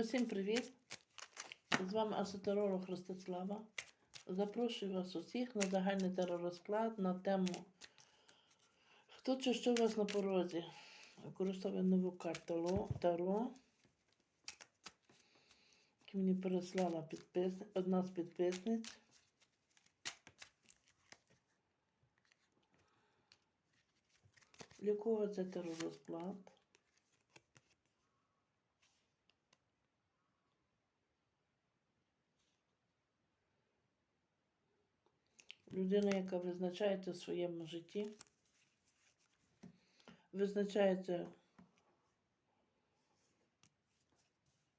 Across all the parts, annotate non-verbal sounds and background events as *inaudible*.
Усім привіт! З вами асотеролог Ростислава. Запрошую вас усіх на загальний теророзклад на тему Хто чи що у вас на порозі? Використовую нову карту Таро, яку мені переслала підпис... одна з підписниць. Для кого це теророзклад? Людина, яка визначається в своєму житті, визначається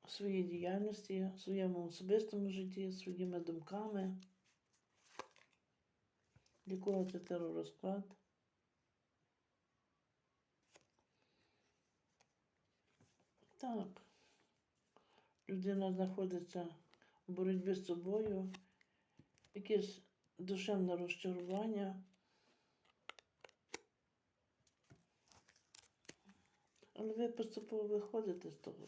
в своїй діяльності, в своєму особистому житті, своїми думками. Для кого це теророзклад? Так. Людина знаходиться в боротьбі з собою, якесь душевне розчарування. Але ви поступово виходите з того.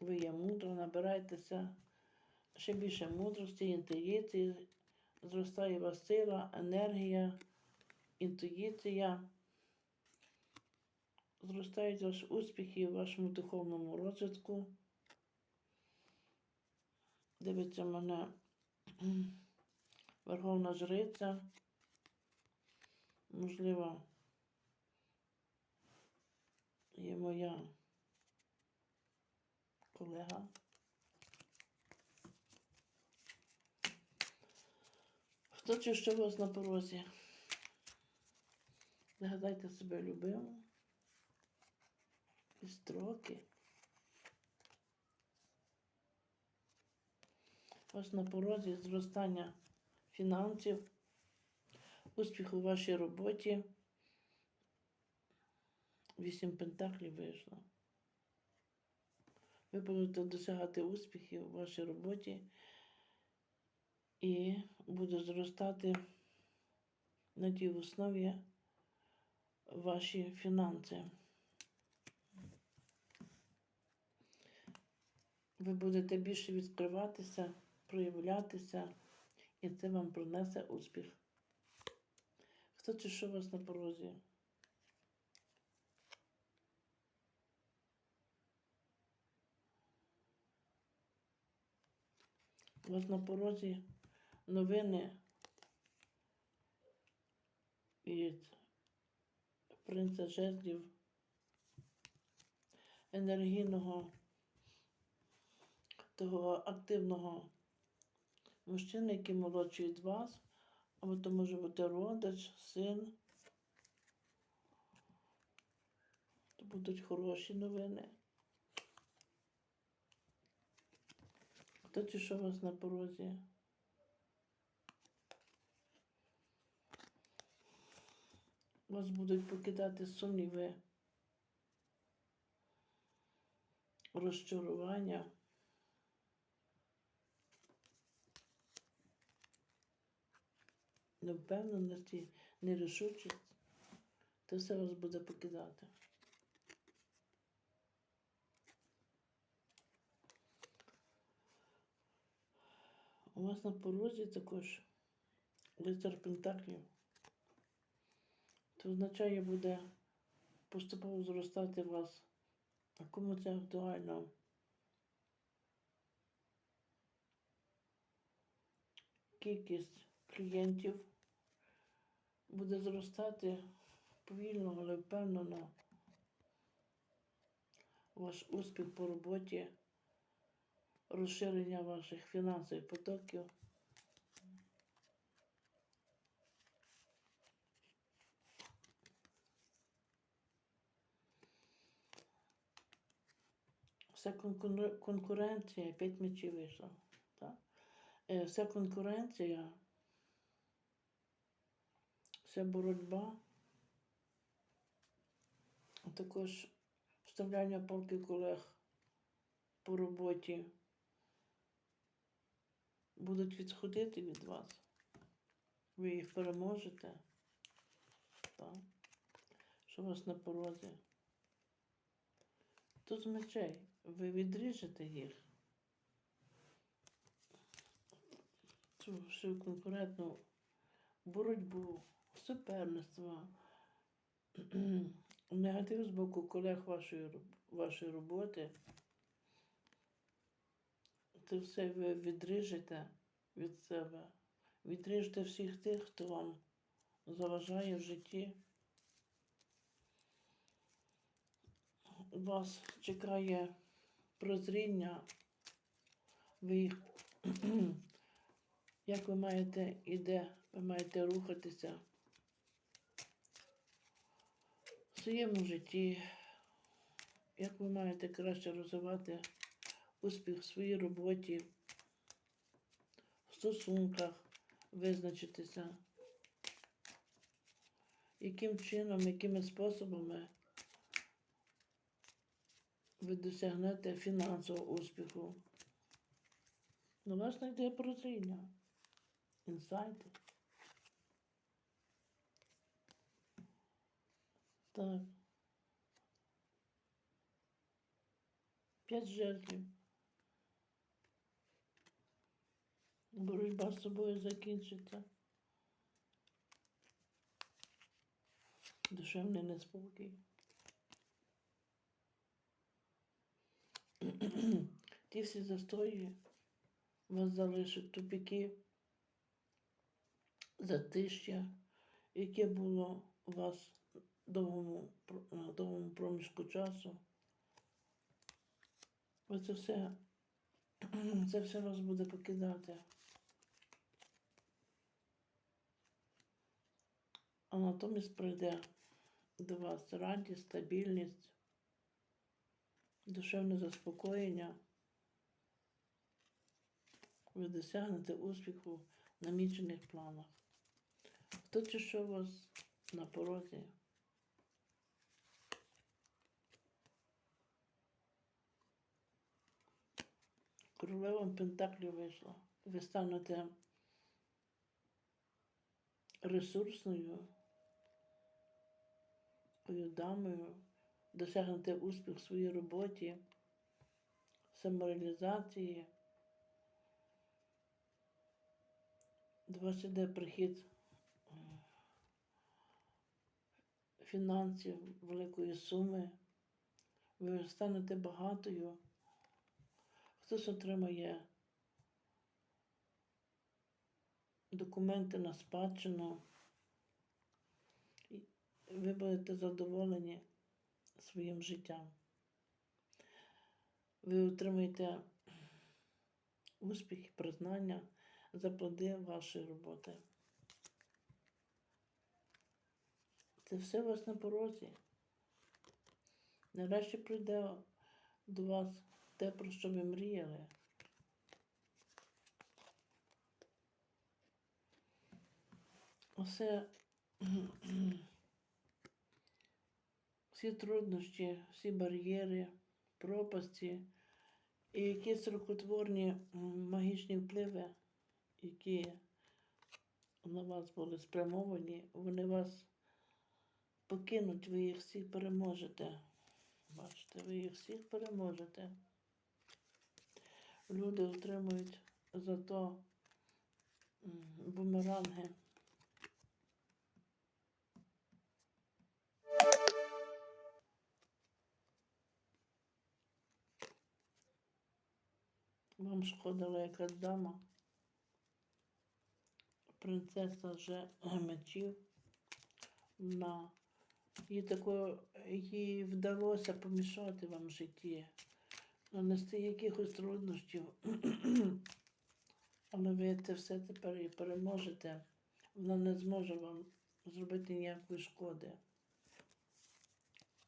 Ви є мудро, набирайтеся ще більше мудрості, інтуїції, зростає вас сила, енергія, інтуїція. Зростають ваші успіхи в вашому духовному розвитку. Дивиться мене *clears throat* Верховна Жриця. Можливо, є моя колега. Хто чи що у вас на порозі? Згадайте себе любимо. Строки. Вас на порозі зростання фінансів, успіх у вашій роботі. Вісім пентаклів вийшло. Ви будете досягати успіхів у вашій роботі і буде зростати на тій основі ваші фінанси. Ви будете більше відкриватися, проявлятися, і це вам принесе успіх. Хто чи що у вас на порозі? У вас на порозі новини від принца жезлів, енергійного того активного мужчини, який молодший від вас, або то може бути родич, син. То будуть хороші новини. Хто чи що у вас на порозі? Вас будуть покидати сумніви, розчарування. Невпевненості, нерішучість, то все вас буде покидати. У вас на порозі також лицар Пентаклів. Це означає, буде поступово зростати вас. А кому це актуально? Кількість клієнтів буде зростати повільно, але впевнено. Ваш успіх по роботі, розширення ваших фінансових потоків. Вся конкур- конкуренція, п'ять мечів вийшло. Так? Е, Вся конкуренція вся боротьба, а також вставляння палки колег по роботі будуть відходити від вас. Ви їх переможете. Так. Що у вас на порозі? Тут мечей. Ви відріжете їх. Цю всю конкурентну боротьбу, суперництво, *clears throat* негатив з боку колег вашої, вашої роботи. Це все ви відріжете від себе. Відріжте всіх тих, хто вам заважає в житті. Вас чекає прозріння. Ви їх, *clears throat* як ви маєте і де ви маєте рухатися в своєму житті, як ви маєте краще розвивати успіх в своїй роботі, в стосунках визначитися, яким чином, якими способами ви досягнете фінансового успіху. На вас знайде прозріння, інсайти. Так. П'ять жертв. Боротьба з собою закінчиться. Душевний неспокій. Ті всі застої вас залишать тупіки, затища, яке було у вас довгому, довгому проміжку часу. Ви *clears throat* це все, це все вас буде покидати. А натомість прийде до вас радість, стабільність, душевне заспокоєння. Ви досягнете успіху в намічених планах. Хто чи що у вас на порозі? Королева Пентаклів вийшла. Ви станете ресурсною дамою, досягнете успіх в своїй роботі, самореалізації. До вас іде прихід е, фінансів великої суми. Ви станете багатою. Хтось отримає документи на спадщину. Ви будете задоволені своїм життям. Ви отримаєте успіх і признання за плоди вашої роботи. Це все у вас на порозі. Нарешті прийде до вас те, про що ви мріяли. Усе *clears throat* всі труднощі, всі бар'єри, пропасті і якісь рукотворні магічні впливи, які на вас були спрямовані, вони вас покинуть, ви їх всіх переможете. Бачите, ви їх всіх переможете. Люди отримують за то бумеранги. Вам шкодила якась дама. Принцеса вже *clears throat* мечів. На їй тако, їй вдалося помішати вам в житті, нанести якихось труднощів. Але ви це все тепер і переможете. Вона не зможе вам зробити ніякої шкоди.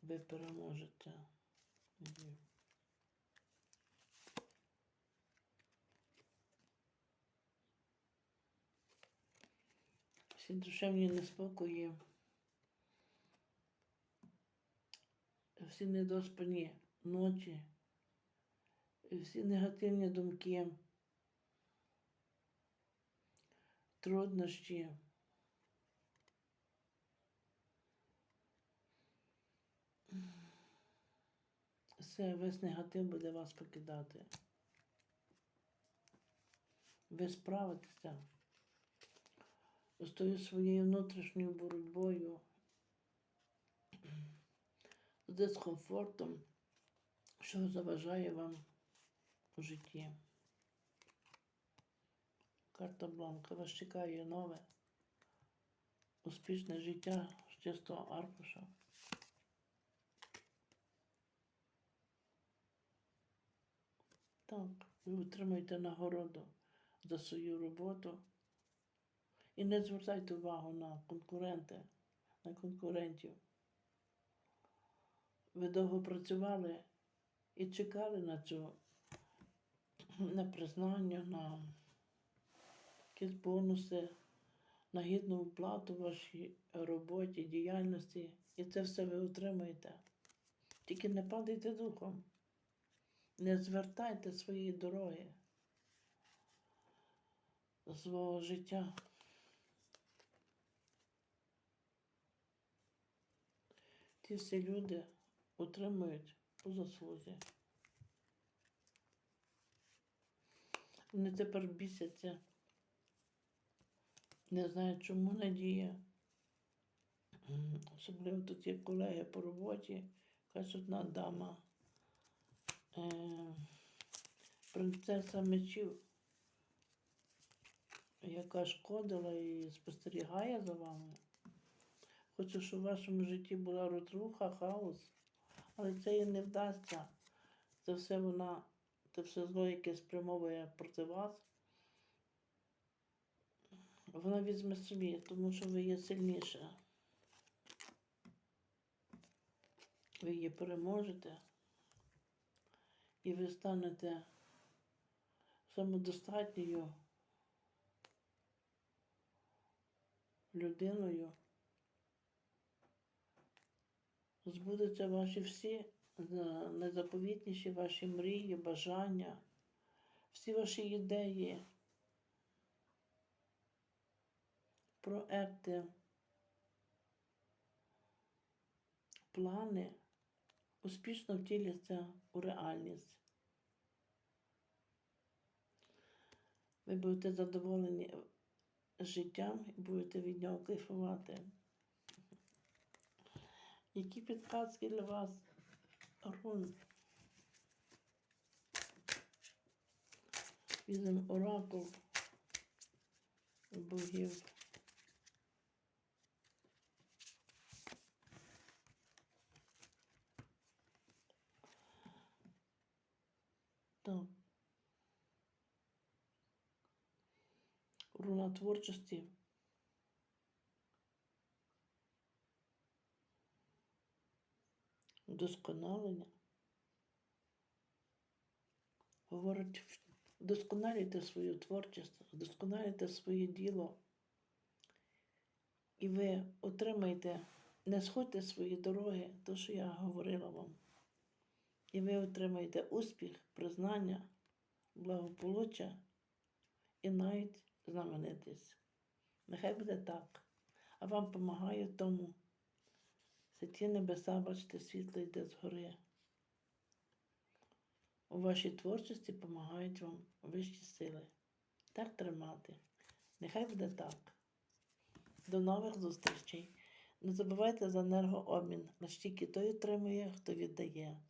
Ви переможете. Всі душевні неспокої, всі недоспані ночі, всі негативні думки, труднощі. Все, весь негатив буде вас покидати. Ви справитеся з тою своєю внутрішньою боротьбою, з дискомфортом, що заважає вам у житті. Карта Бланка вас чекає нове, успішне життя з чистого аркуша. Так, ви отримуєте нагороду за свою роботу. І не звертайте увагу на конкуренти, на конкурентів. Ви довго працювали і чекали на цю на признання, на якісь бонуси, на гідну оплату вашій роботі, діяльності. І це все ви отримуєте. Тільки не падайте духом. Не звертайте свої дороги свого життя. Ті всі люди отримують по заслузі. Вони тепер бісяться. Не знають, чому надія. Особливо тут є колеги по роботі, якась одна дама, е, принцеса мечів, яка шкодила і спостерігає за вами. Хочу, щоб в вашому житті була розруха, хаос, але це їй не вдасться. Це все вона, це все зло, яке спрямовує проти вас. Вона візьме собі, тому що ви є сильніше. Ви її переможете і ви станете самодостатньою людиною. Збудуться ваші всі найзаповітніші ваші мрії, бажання, всі ваші ідеї, проекти, плани успішно втіляться у реальність. Ви будете задоволені життям і будете від нього кайфувати. Які підказки для вас? Рун. Візьмемо оракул богів. Так. Руна творчості. Вдосконалення. Говорить, вдосконалюйте свою творчість, вдосконалюйте своє діло. І ви отримаєте, не сходьте свої дороги, то, що я говорила вам. І ви отримаєте успіх, признання, благополуччя і навіть знаменитість. Нехай буде так. А вам допомагає в Святі небеса, бачите, світло йде згори. У вашій творчості допомагають вам вищі сили. Так тримати. Нехай буде так. До нових зустрічей. Не забувайте за енергообмін. Настільки той отримує, хто віддає.